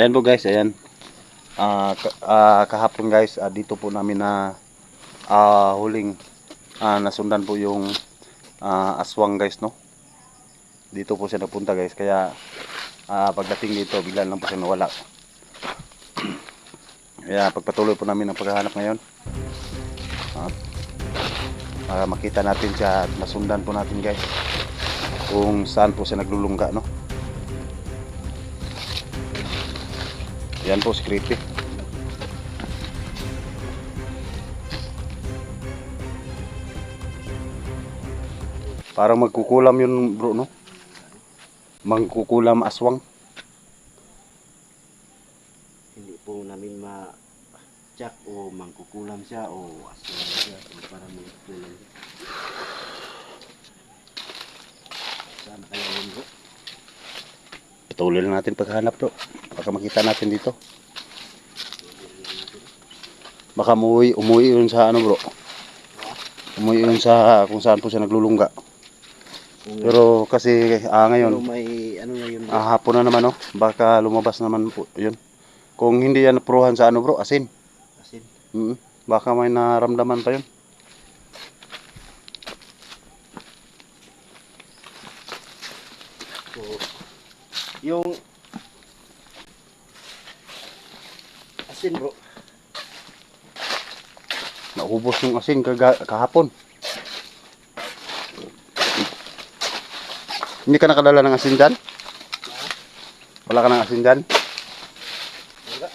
So yan po guys, ayan. Ka- ah, kahapon guys, ah, dito po namin na ah, huling ah, nasundan po yung ah, aswang guys, no? Dito po siya napunta guys, kaya ah, pagdating dito, bigla lang po siya nawala. Kaya pagpatuloy po namin ang paghahanap ngayon. Para makita natin siya at masundan po natin guys kung saan po siya naglulungga, no? Yan po, Creepy. Parang magkukulam yun bro, no? Magkukulam aswang. hindi po namin ma-check o mangkukulam siya o aswang siya o parang mangkukulam siya. Saan kaya yun bro? Patuloy lang natin paghanap bro. Baka makita natin dito. Baka umuwi, umuwi yun sa ano bro. Umuwi yun sa kung saan po siya naglulungga. Pero kasi ah, ngayon, may ano na yun bro? ah, hapon na naman no. Baka lumabas naman po yun. Kung hindi yan pruhan sa ano bro, asin. Asin. Mm, baka may naramdaman pa yun. Yung asin bro. Naubos yung asin kahapon. Hindi ka nakadala ng asin dyan? Wala ka ng asin dyan? Wala.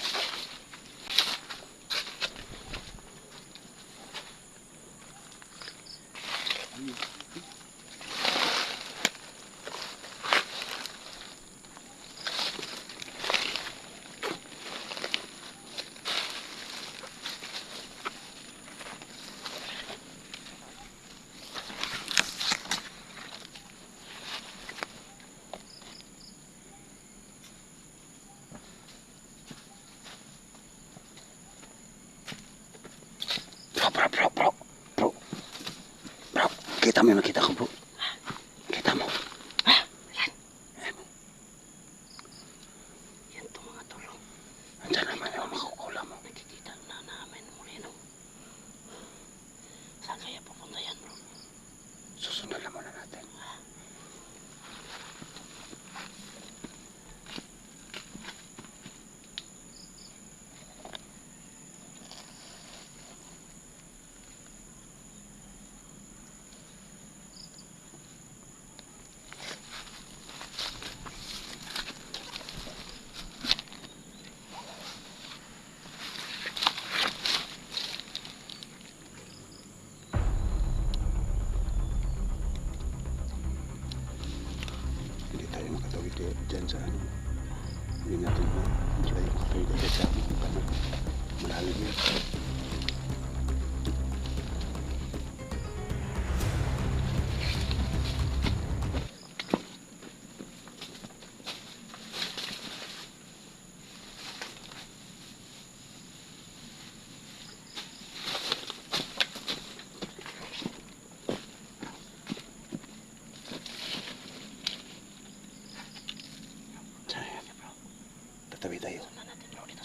Bro, bro, bro, bro. Bro. Bro, kita mo yung nakita ko, bro. Kita mo. Yan to mga tulong. Andiyan naman yung makukula mo. Nakikita na namin muli no. Saan kaya pupunta yan bro? Susunod lang muna natin. Hindi tayo makatawid di- dyan sa ano. Hindi natin na. Hindi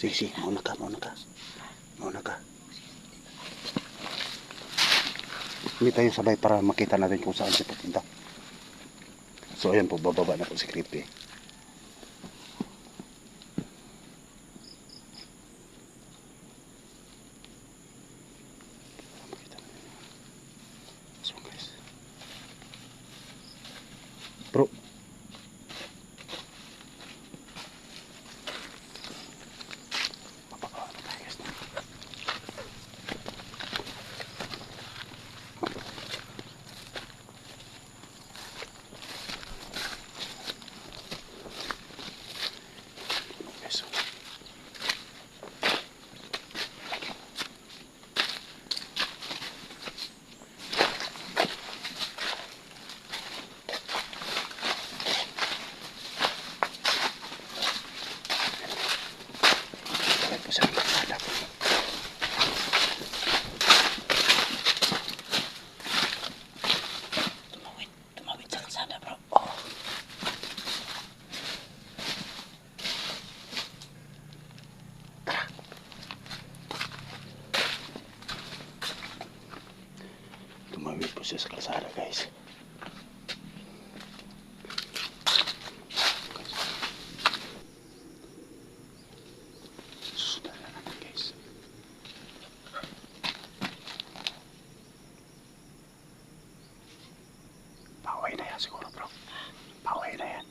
Sige, sige. Mauna ka, mauna ka. Mauna ka. Hindi tayo sabay para makita natin kung saan siya pupunta. So, ayan po, bababa na po si Creepy. guys. Pauwi na yan siguro bro. Pauwi na yan.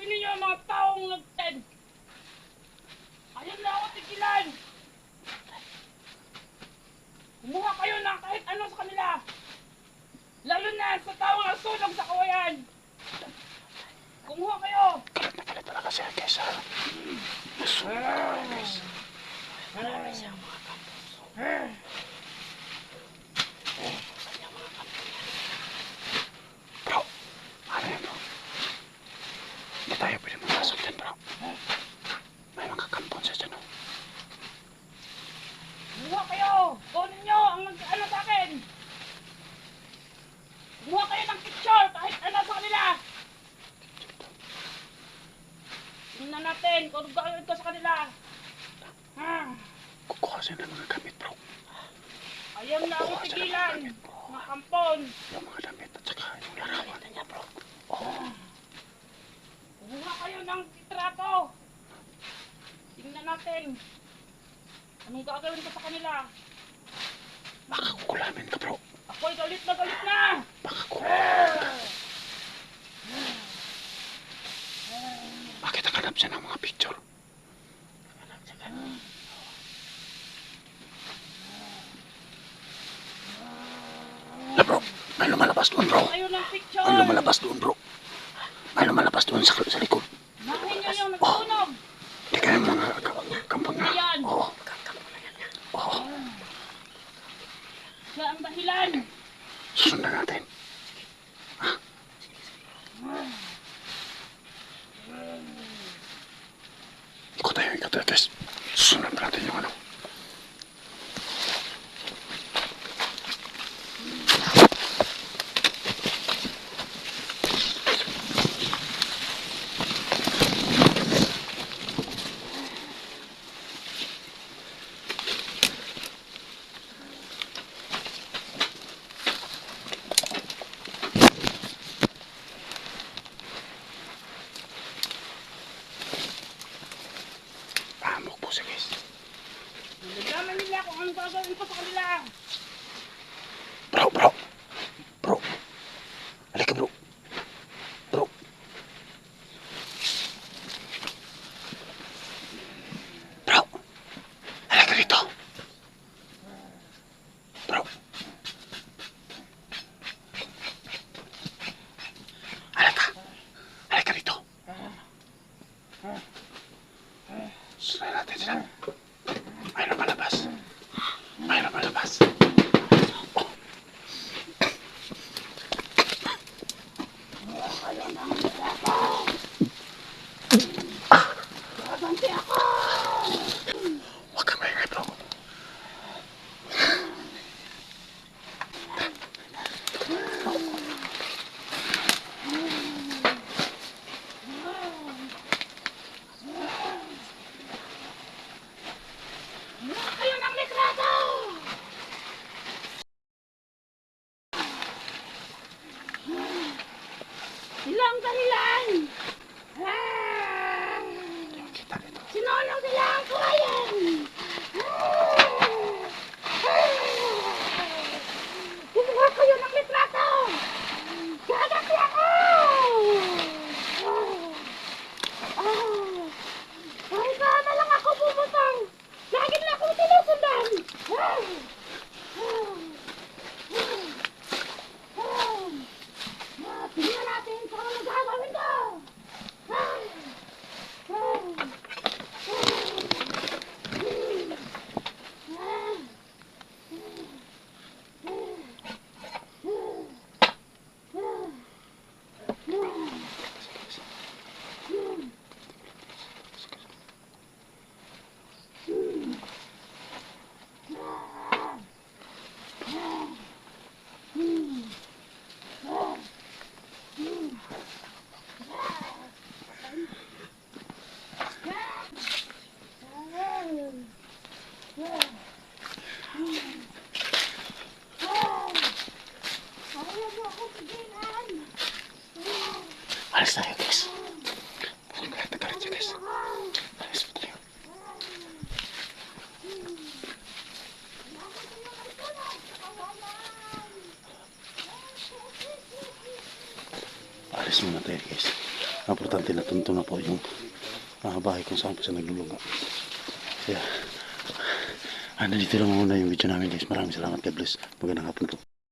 Hanapin ninyo ang mga taong nag-tent. Ayaw na ako tigilan. Kumuha kayo ng kahit ano sa kanila. Lalo na sa taong nasunog sa kawayan. Kumuha kayo. Tara kasi, Kesa. Nasunog ka, Kesa. Nasunog ka, Kesa. Куда я, блин? Natin. Anong gagawin ko sa kanila? Baka kukulamin ka bro. Ako'y galit na galit na. Baka ko. Bakit nakanap siya ng mga picture? Na bro, may lumalabas doon bro. Kayo ng picture. May lumalabas doon bro. May lumalabas doon sa, sa likod. Bahay niyo yung nagsunog. Hindi kayo mga ka- kampang na. Ayan. Oo. Oo. Dahilan. Susundan natin. Ikot tayo, ikot tayo, guys. Susundan natin yung ano. Pahamok po siya, guys. Nalaman nila kung anong gagawin ko sa kanila. Alis tayo, guys. Galit siya, guys. Alis po tayo. Tayo, guys. Importante na tunto na po yung ah, bahay kung saan po siya nagluluga. Kaya, ah, nandito lang muna yung video namin, guys. Maraming salamat, God bless. Magandang hapon po.